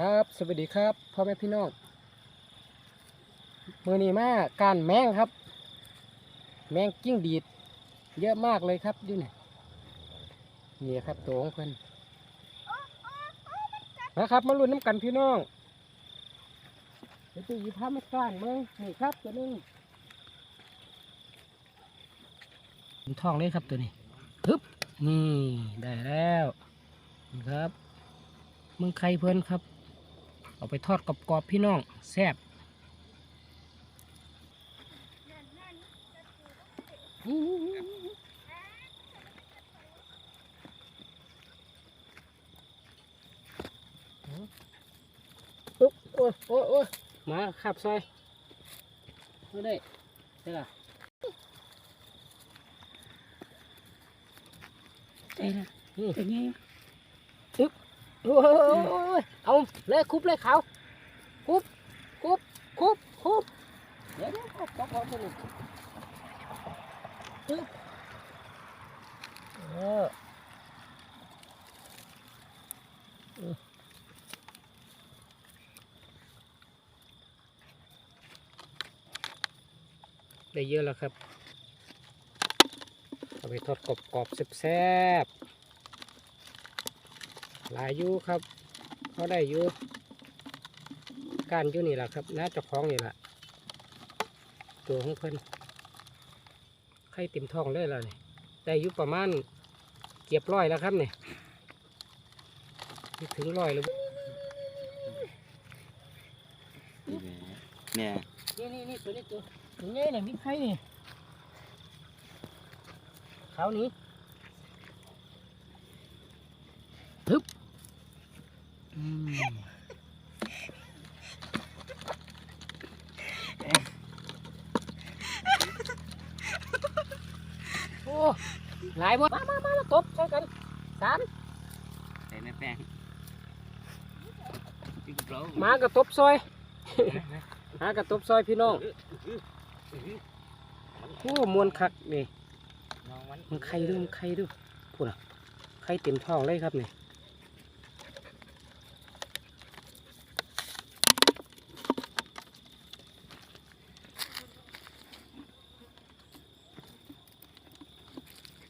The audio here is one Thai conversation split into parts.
ครับ สวัสดีครับพ่อแม่พี่น้องมือนี้มาการแมงครับ แมงกิ้งดีด เยอะมากเลยครับอยู่นี่นี่ครับตัวของเพิ่อนนะครับ มาลุ้นน้ำกันพี่น้องเดี๋ยวจะหยิบผ้ามาก้านเมืองนี่ครับตัวนึงเป็นทองเลยครับตัวนี้ปึ๊บนี่ได้แล้วครับมึงไข่เพิ่อนครับ เอาไปทอดกรอบๆพี่น้องแซ่บปุ๊บโอ้ยโอ้ยโอ้ยมาขับซอยไม่ได้ได้ละใจละนี่เป็นไง โอ้ยเอาเลยคุบเลยเขาคุบคุบคุบคุบเดี๋ยวเดี๋ยวเอาเอาเอาตัวนี้ปึ๊บเออเออได้เยอะแล้วครับเอาไปทอดกรอบๆแซ่บๆ หลายอยู่ครับ เขาได้อยู่การอยู่นี่แหละครับน่าจะคล้องนี่แหละตัวของเพิ่นไข่เต็มท้องเลยแล้วนี่ได้อยู่ประมาณเกียบร้อยแล้วครับนี่นี่ถึงร้อยแล้วเนี่ยนี่นี่นี่ตัวนี้ตัวตัวนี้เนี่ยมีไข่นี่เขานี้ฮึบอืมโอ้ หลายบ่มามามามาตบใช่กันสามใส่แม่แป้งติ๊กโปรมากระตบซอยหากระตบซอยพี่น้องโอ้มวนคักนี่น้องมันมันไข่ดูมันไข่ดูพูดอะไข่เต็มท้องเลยครับนี่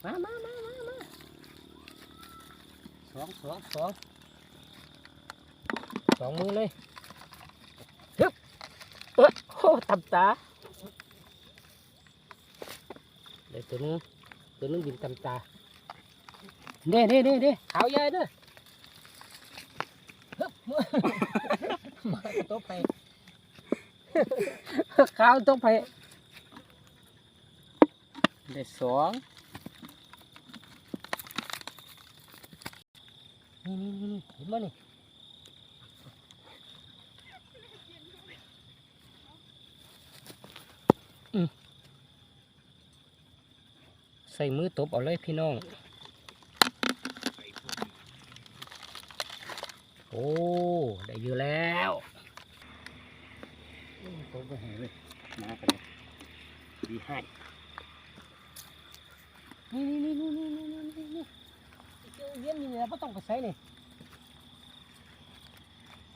มามามามามาสองสองสองสองมือเลยฮึบเอ้ยโอ้ตับตาเดี๋ยวตัวนึงตัวนึงยินตำตาเด้เด้เด้เด้ขาวใหญ่เด้อฮึบมาตกไปขาวตกไปได้สอง นี่นี่นี่เห็นบ่นี่ใส่มือตบเอาเลยพี่น้อง โอ้ ได้อยู่แล้วตบไปหาเลยมากันดีให้นี่ เจ้าเลี้ยงนี่นะไม่ต้องไปใส่นี่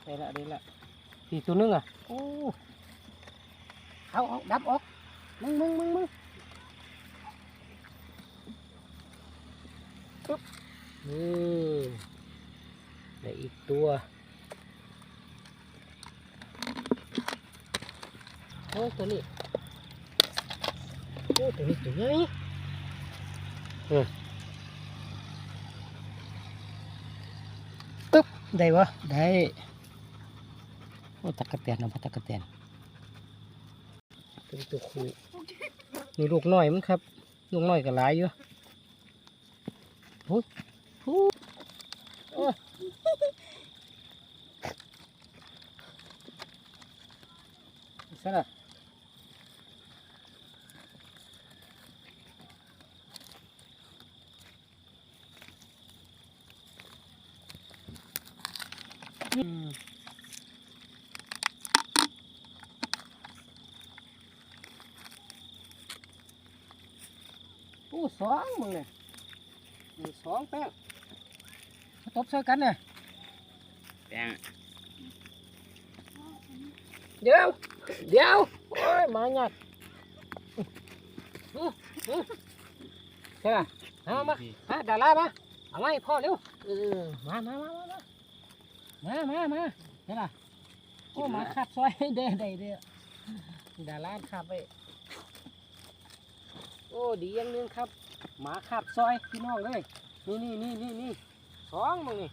ใส่ละเดี๋ยวละสี่ตัวนึงอะโอ้เอาเอาดับออกมึงมึงมึงมึงปึ๊บนี่ได้อีกตัวโอ้ตัวนี้โอ้ตัวนี้ตัวใหญ่เออตึ๊บ ได้วะได้โอ้ตะกะแตนนะพ่อตะกะแตนตัวนี้ตัวคูนี่ลูกน้อยมั้งครับ ลูกน้อยก็หลายอยู่โอ้ยโอ้ยโอ้ยใช่ละ อืมโอ้สองมึงเนี่ยมีสองแป้งมาตบใส่กันเนี่ยแป้งอเดี๋ยว เดี๋ยว โอ้ยหมาหยัดอื้ออื้อใช่ป่ะเอามามาดารามา เอาไว้พ่อเร็วเออมามามามา มามามาเห็นป่ะโอ้หมาขับซอยเด้ได้เด้อดาราขับไปโอ้ดีอย่างหนึงครับ หมาขับซอยพี่น้องเลยนี่นี่นี่นี่นี่สองมึงนี่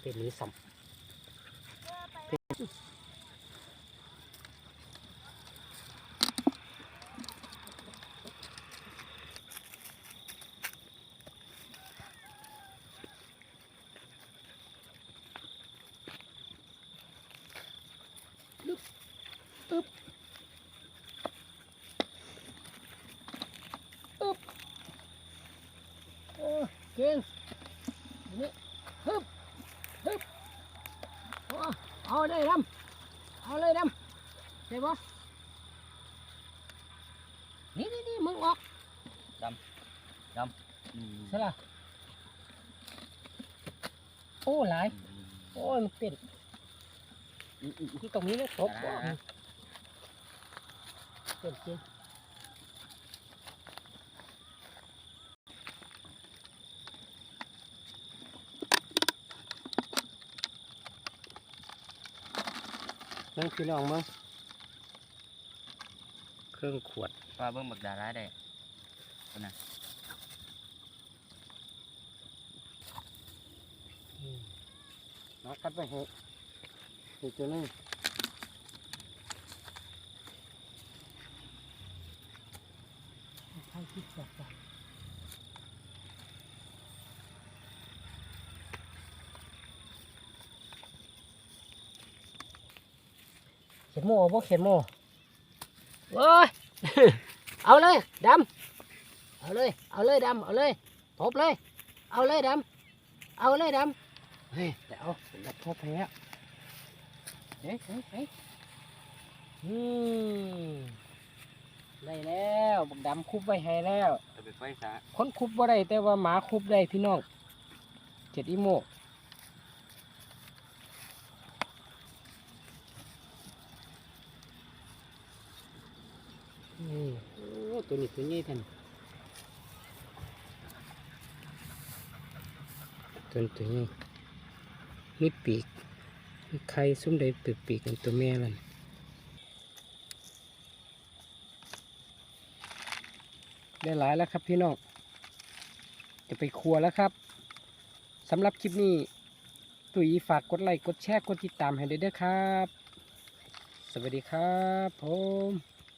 เป็นนี้สัม โอ้เก่งนี่ฮึบฮึบโอ้ เอาเลยดำเอาเลยดำได้ปะนี่นี่นี่มึงออกอืมใช่ละโอ้หลายโอ้ยมันเป็นอืมอืมอืมที่ตรงนี้นะตบอ่าเป็นจริง นั่งพี่น้องมั้งเครื่องขวดว่าเบิ่งบักดาราได้มาคัดไปให้อีกตัวหนึงให้คิดก่อน เขียนโม่บ่เขียนโม่โอ้ยเอาเลยดำเอาเลย เอาเลยดำเอาเลยตบเลย เอาเลยดำเอาเลยดำเฮ้ยเดี๋ยวดับพอแพ้เฮ้ยเฮ้ยเฮ้ยอืมได้แล้วบักดำคุบไว้ให้แล้วจะไปไฟซะคนคุบบ่ได้แต่ว่าหมาคุบได้พี่น้องเจ็ดอีโมนี่โอ้ ตัวนี้ตัวนี้ท่านตัวนี้ตัวนี้มีปีกมีไข่ซุ้มได้ปีกปีกกันตัวแม่นั่นได้หลายแล้วครับพี่น้อง จะไปครัวแล้วครับสำหรับคลิปนี้ ตุ๋ยฝากกดไลค์ กดแชร์ กดติดตามให้ด้วยเด้อครับ สวัสดีครับผม